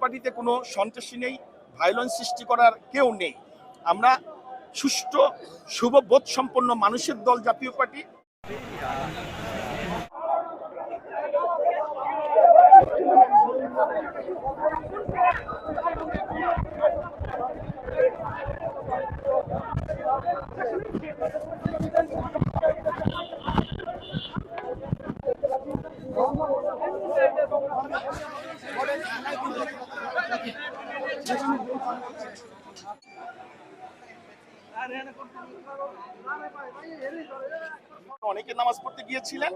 পার্টিতে কোনো? সন্ত্রাসী নেই ভায়োলেন্স সৃষ্টি করার কেউ নেই। আমরা সুষ্ঠু শুভবোধ সম্পন্ন মানুষের দল জাতীয় পার্টি। অনেকে নামাজ পড়তে গিয়েছিলেন।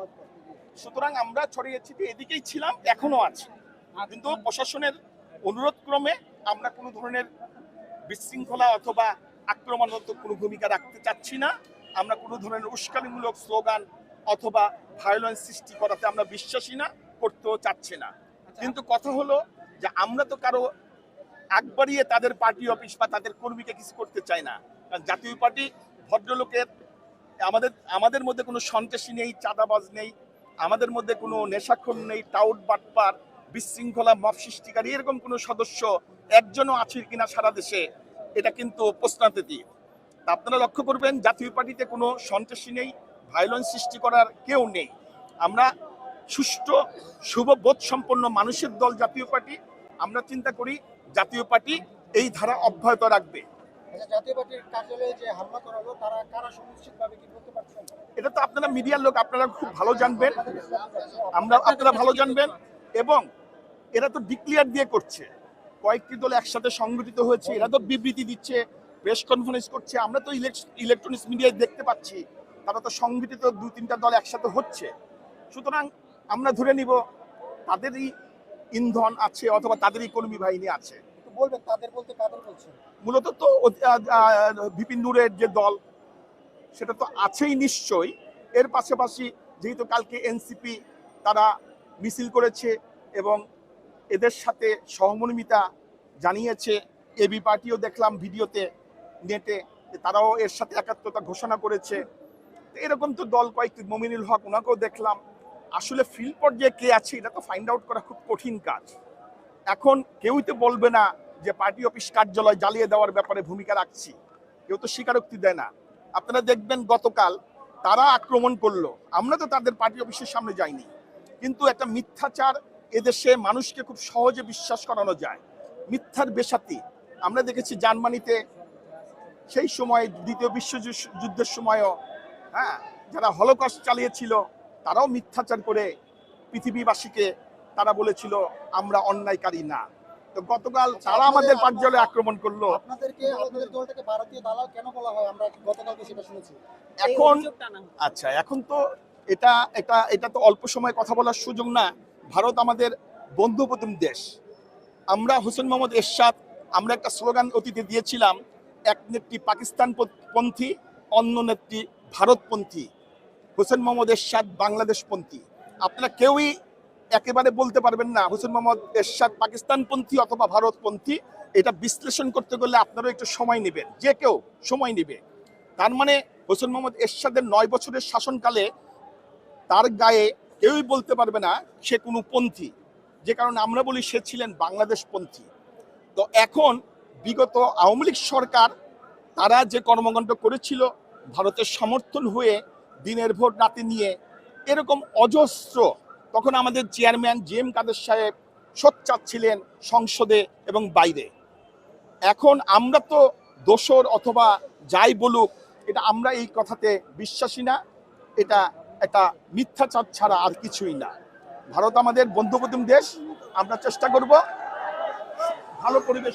সুতরাং আমরা ছড়িয়ে ছিটিয়ে এদিকেই ছিলাম, এখনও আছে। কিন্তু প্রশাসনের অনুরোধ ক্রমে আমরা কোনো ধরনের বিশৃঙ্খলা অথবা আক্রমণাত্মক কোনো ভূমিকা রাখতে চাচ্ছি না। আমরা কোনো ধরনের উস্কানিমূলক স্লোগান অথবা ভায়োলেন্স সৃষ্টি করাতে আমরা বিশ্বাসী না, করতেও চাচ্ছি না। কিন্তু কথা হলো যে আমরা তো কারও আগ বাড়িয়ে তাদের পার্টি অফিস বা তাদের কর্মীকে কিছু করতে চাই না। কারণ জাতীয় পার্টি ভদ্রলোকের আমাদের আমাদের মধ্যে কোনো সন্ত্রাসী নেই, চাঁদাবাজ নেই, আমাদের মধ্যে কোনো নেশাক্ষণ নেই, টাউট বাটপার, বিশৃঙ্খলা, মব সৃষ্টিকারী, এরকম কোনো সদস্য একজনও আছে কিনা সারা দেশে, এটা কিন্তু প্রশ্নাতীত আপনারা লক্ষ্য করবেন, জাতীয় পার্টিতে কোনো সন্ত্রাসী নেই ভায়োলেন্স সৃষ্টি করার কেউ নেই। আমরা সুষ্ঠু শুভবোধ সম্পন্ন মানুষের দল জাতীয় পার্টি, আমরা চিন্তা করি জাতীয় পার্টি এই ধারা অব্যাহত রাখবে। আচ্ছা, এটা তো আপনারা মিডিয়ার লোক আপনারা খুব ভালো জানবেন। আমরা আপনারা ভালো জানবেন। এবং এরা তো ডিক্লিয়ার দিয়ে করছে। কয়েকটি দল একসাথে সংগঠিত হয়েছে এরা তো বিবৃতি দিচ্ছে প্রেস কনফারেন্স করছে। আমরা তো ইলেকট্রনিক্স মিডিয়ায় দেখতে পাচ্ছি। তারা তো সংগঠিত দু তিনটা দল একসাথে হচ্ছে। সুতরাং আমরা ধরে নিব তাদেরই ইন্ধন আছে অথবা তাদেরই কর্মী বাহিনী আছে। বলবেন তাদের বলতে কাদের বলছেন? মূলত তো বিপিন নূরের যে দল সেটা তো আছেই নিশ্চয়ই। এর পাশাপাশি যেহেতু কালকে এনসিপি তারা মিছিল করেছে এবং এদের সাথে সহমর্মিতা জানিয়েছে এবি পার্টিও দেখলাম ভিডিওতে নেটে তারাও এর সাথে একাত্মতা ঘোষণা করেছে। এরকম তো দল কয়েকটি মমিনুল হক ওনাকেও দেখলাম। আসলে ফিল্ড পর্যায়ে কে আছে, এটা তো ফাইন্ড আউট করা খুব কঠিন কাজ। এখন কেউই তো বলবে না যে পার্টি অফিস কার্যালয় জ্বালিয়ে দেওয়ার ব্যাপারে ভূমিকা রাখছি। কেউ তো স্বীকারোক্তি দেয় না। আপনারা দেখবেন গতকাল তারা আক্রমণ করল। আমরা তো তাদের পার্টি অফিসের সামনে যাইনি। কিন্তু একটা মিথ্যাচার এদেশে মানুষকে খুব সহজে বিশ্বাস করানো যায়। মিথ্যার বেসাতি আমরা দেখেছি জার্মানিতে সেই সময় দ্বিতীয় বিশ্বযুদ্ধের সময়ও হ্যাঁ যারা হলোকস্ট চালিয়েছিল তারাও মিথ্যাচার করে পৃথিবীবাসীকে তারা বলেছিল আমরা অন্যায়কারী না। তো গতকাল তারা আমাদের কার্যালয়ে আক্রমণ করল। আপনাদেরকে আপনাদের দলটাকে ভারতীয় দালাল কেন বলা হয়? আমরা গতকালকে সেটা শুনেছি। এখন আচ্ছা এখন তো এটা এটা এটা তো অল্প সময় কথা বলার সুযোগ না। ভারত আমাদের বন্ধুপ্রতিম দেশ। আমরা হোসেন মোহাম্মদ এরশাদ আমরা একটা স্লোগান অতীতে দিয়েছিলাম এক নেত্রী পাকিস্তান পন্থী অন্য নেত্রী ভারতপন্থী। হোসেন মোহাম্মদ এরশাদ বাংলাদেশপন্থী। আপনারা কেউই একেবারে বলতে পারবেন না হোসেন মোহাম্মদ এরশাদ পাকিস্তানপন্থী অথবা ভারতপন্থী। এটা বিশ্লেষণ করতে গেলে আপনারও একটু সময় নেবেন, যে কেউ সময় নেবে। তার মানে হোসেন মোহাম্মদ এরশাদের নয় বছরের শাসনকালে তার গায়ে কেউই বলতে পারবে না সে কোনো পন্থী। যে কারণে আমরা বলি সে ছিলেন বাংলাদেশ পন্থী তো এখন বিগত আওয়ামী লীগ সরকার, তারা যে কর্মকাণ্ড করেছিল, ভারতের সমর্থন হয়ে দিনের ভোট রাতে নিয়ে এরকম অজস্র, তখন আমাদের চেয়ারম্যান জি এম কাদের সাহেব সোচ্চার ছিলেন সংসদে এবং বাইরে। এখন আমরা তো দোসর অথবা যাই বলুক, এটা আমরা এই কথাতে বিশ্বাসী না, এটা একটা মিথ্যাচার ছাড়া আর কিছুই না। ভারত আমাদের বন্ধুপ্রতিম দেশ, আমরা চেষ্টা করব ভালো পরিবেশ